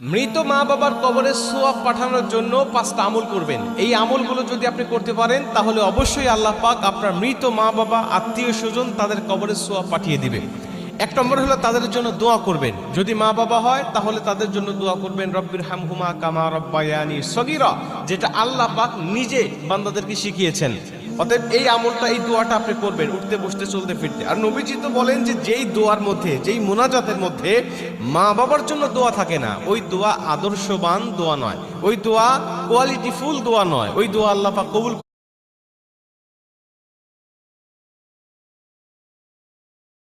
মৃত মা বাবার কবরে সোয়াব পাঠানোর জন্য পাঁচটা আমল করবেন। এই আমলগুলো যদি আপনি করতে পারেন, তাহলে অবশ্যই আল্লাহ পাক আপনার মৃত মা বাবা আত্মীয় স্বজন তাদের কবরে সোয়াব পাঠিয়ে দিবে এক নম্বর হলো তাদের জন্য দোয়া করবেন। যদি মা বাবা হয়, তাহলে তাদের জন্য দোয়া করবেন, রব্বির হামহুমা কামা রব্বায়ানি সগিরা যেটা আল্লাহ পাক নিজে বান্দাদেরকে শিখিয়েছেন। অতএব এই আমলটা, এই দোয়াটা আপনি করবেন, উঠতে, বসতে, চলতে, ফিরতে। আর নবীজি তো বলেন যে যেই দোয়ার মধ্যে, যেই মোনাজাতের মধ্যে মা বাবার জন্য দোয়া থাকে না, ওই দোয়া আদর্শবান দোয়া নয়। ওই দোয়া কোয়ালিটিফুল দোয়া নয়। ওই দোয়া আল্লাহ পাক কবুল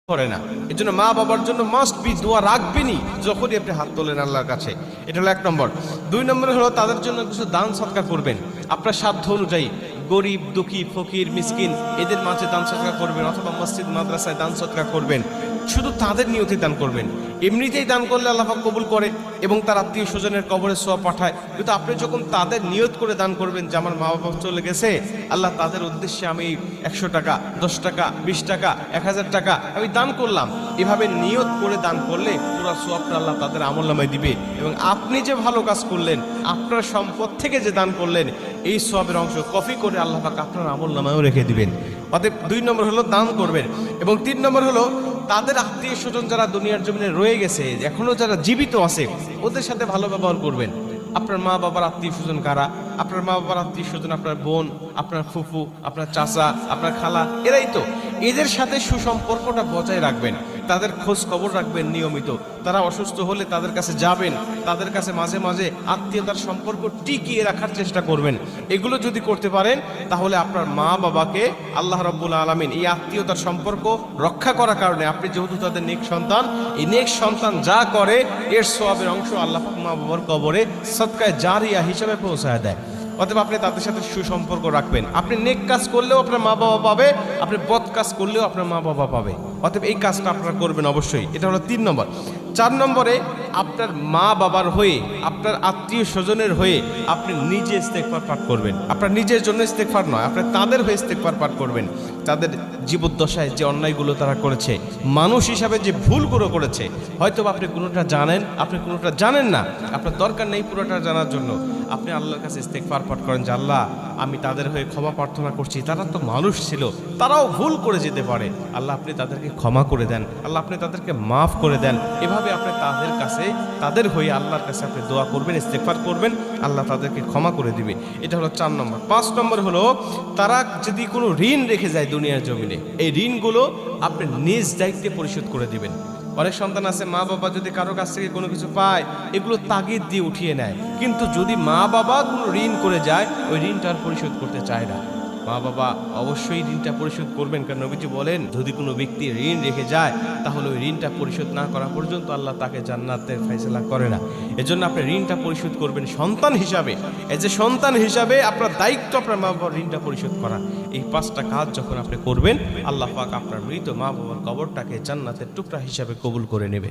করে না। এর জন্য মা বাবার জন্য মাস্ট বি দোয়া রাখবেনই যখনই আপনি হাত তোলেন আল্লাহর কাছে। এটা হলো এক নম্বর। দুই নম্বর হলো তাদের জন্য কিছু দান সৎকার করবেন। আপনার সাধ্য অনুযায়ী গরিব, দুঃখী, ফকির, মিসকিন, এদের মাঝে দান সৎকার করবেন অথবা মসজিদ, মাদ্রাসায় দান সৎকার করবেন। শুধু তাদের নিয়তি দান করবেন। এমনিতেই দান করলে আল্লাহাক কবুল করে এবং তার আত্মীয় স্বজনের কবরে সোয়া পাঠায়। কিন্তু আপনি যখন তাদের নিয়ত করে দান করবেন যে আমার মা বাবা চলে গেছে, আল্লাহ তাদের উদ্দেশ্যে আমি একশো টাকা, দশ টাকা, বিশ টাকা, এক হাজার টাকা আমি দান করলাম। এভাবে নিয়ত করে দান করলে পুরো সোয়াবটা আল্লাহ তাদের আমল নামায় দিবে। এবং আপনি যে ভালো কাজ করলেন, আপনার সম্পদ থেকে যে দান করলেন, এই সোয়াবের অংশ কপি করে আল্লাহ পাক আপনার আমল নামায়ও রেখে দিবেন। অতএব দুই নম্বর হলো দান করবেন এবং তিন নম্বর হলো তাদের আত্মীয় স্বজন যারা দুনিয়ার জমিনে রয়ে গেছে, এখনও যারা জীবিত আছে, ওদের সাথে ভালো ব্যবহার করবেন। আপনার মা বাবার আত্মীয় স্বজন কারা? আপনার মা বাবার আত্মীয় স্বজন আপনার বোন, আপনার ফুফু, আপনার চাচা, আপনার খালা, এরাই তো। এদের সাথে সুসম্পর্কটা বজায় রাখবেন। তাদের খোঁজ খবর রাখবেন নিয়মিত। তারা অসুস্থ হলে তাদের কাছে যাবেন, তাদের কাছে মাঝে মাঝে আত্মীয়তার সম্পর্ক টিকিয়ে রাখার চেষ্টা করবেন। এগুলো যদি করতে পারেন, তাহলে আপনার মা বাবাকে আল্লাহ রব্বুল আলমিন এই আত্মীয়তার সম্পর্ক রক্ষা করার কারণে, আপনি যেহেতু তাদের নেক সন্তান, এই নেক সন্তান যা করে, এর সোয়াবের অংশ আল্লাহ মা বাবার কবরে সৎকায় জারিয়া হিসাবে পৌঁছায় দেয়। অতএব আপনি তাদের সাথে সুসম্পর্ক রাখবেন। আপনি নেক কাজ করলেও আপনার মা বাবা পাবে, আপনি বদ কাজ করলেও আপনার মা বাবা পাবে। অতএব এই কাজটা আপনারা করবেন অবশ্যই। এটা হলো তিন নম্বর। চার নম্বরে আপনার মা বাবার হয়ে, আপনার আত্মীয় স্বজনের হয়ে আপনি নিজে ইস্তেকফার পাঠ করবেন। আপনার নিজের জন্য ইস্তেকফার নয় আপনি তাদের হয়ে ইস্তেকফার পাঠ করবেন। তাদের জীবদ্দশায় যে অন্যায়গুলো তারা করেছে, মানুষ হিসাবে যে ভুলগুলো করেছে হয়তো আপনি কোনোটা জানেন, আপনি কোনোটা জানেন না। আপনার দরকার নেই পুরোটা জানার জন্য। আপনি আল্লাহর কাছে ইস্তেকফার পাঠ করেন যে, আল্লাহ, আমি তাদের হয়ে ক্ষমা প্রার্থনা করছি। তারা তো মানুষ ছিল। তারাও ভুল করে যেতে পারে। আল্লাহ, আপনি তাদেরকে ক্ষমা করে দেন। আল্লাহ, আপনি তাদেরকে মাফ করে দেন। এভাবে আপনি তাদের কাছে, তাদের হয়ে আল্লাহর কাছে আপনি দোয়া করবেন ইস্তেকফার করবেন। আল্লাহ তাদেরকে ক্ষমা করে দিবে। এটা হলো চার নম্বর। পাঁচ নম্বর হলো, তারা যদি কোনো ঋণ রেখে যায় দুনিয়ার জমিনে, এই ঋণগুলো আপনি নিজ দায়িত্বে পরিশোধ করে দিবেন। অনেক সন্তান আছে, মা বাবা যদি কারও কাছ থেকে কোনো কিছু পায়, এগুলো তাগিদ দিয়ে উঠিয়ে নেয়। কিন্তু যদি মা বাবা কোনো ঋণ করে যায়, ওই ঋণটা আর পরিশোধ করতে চায় না। মা বাবা অবশ্যই ঋণটা পরিশোধ করবেন, কারণ নবীজি বলেন, যদি কোনো ব্যক্তি ঋণ রেখে যায়, তাহলে ওই ঋণটা পরিশোধ না করা পর্যন্ত আল্লাহ তাকে জান্নাতের ফয়সলা করে না। এজন্য আপনি ঋণটা পরিশোধ করবেন সন্তান হিসাবে। এই যে সন্তান হিসাবে আপনার দায়িত্ব আপনার মা বাবার ঋণটা পরিশোধ করা। এই পাঁচটা কাজ যখন আপনি করবেন, আল্লাহ পাক আপনার মৃত মা বাবার কবরটাকে জান্নাতের টুকরা হিসাবে কবুল করে নেবে।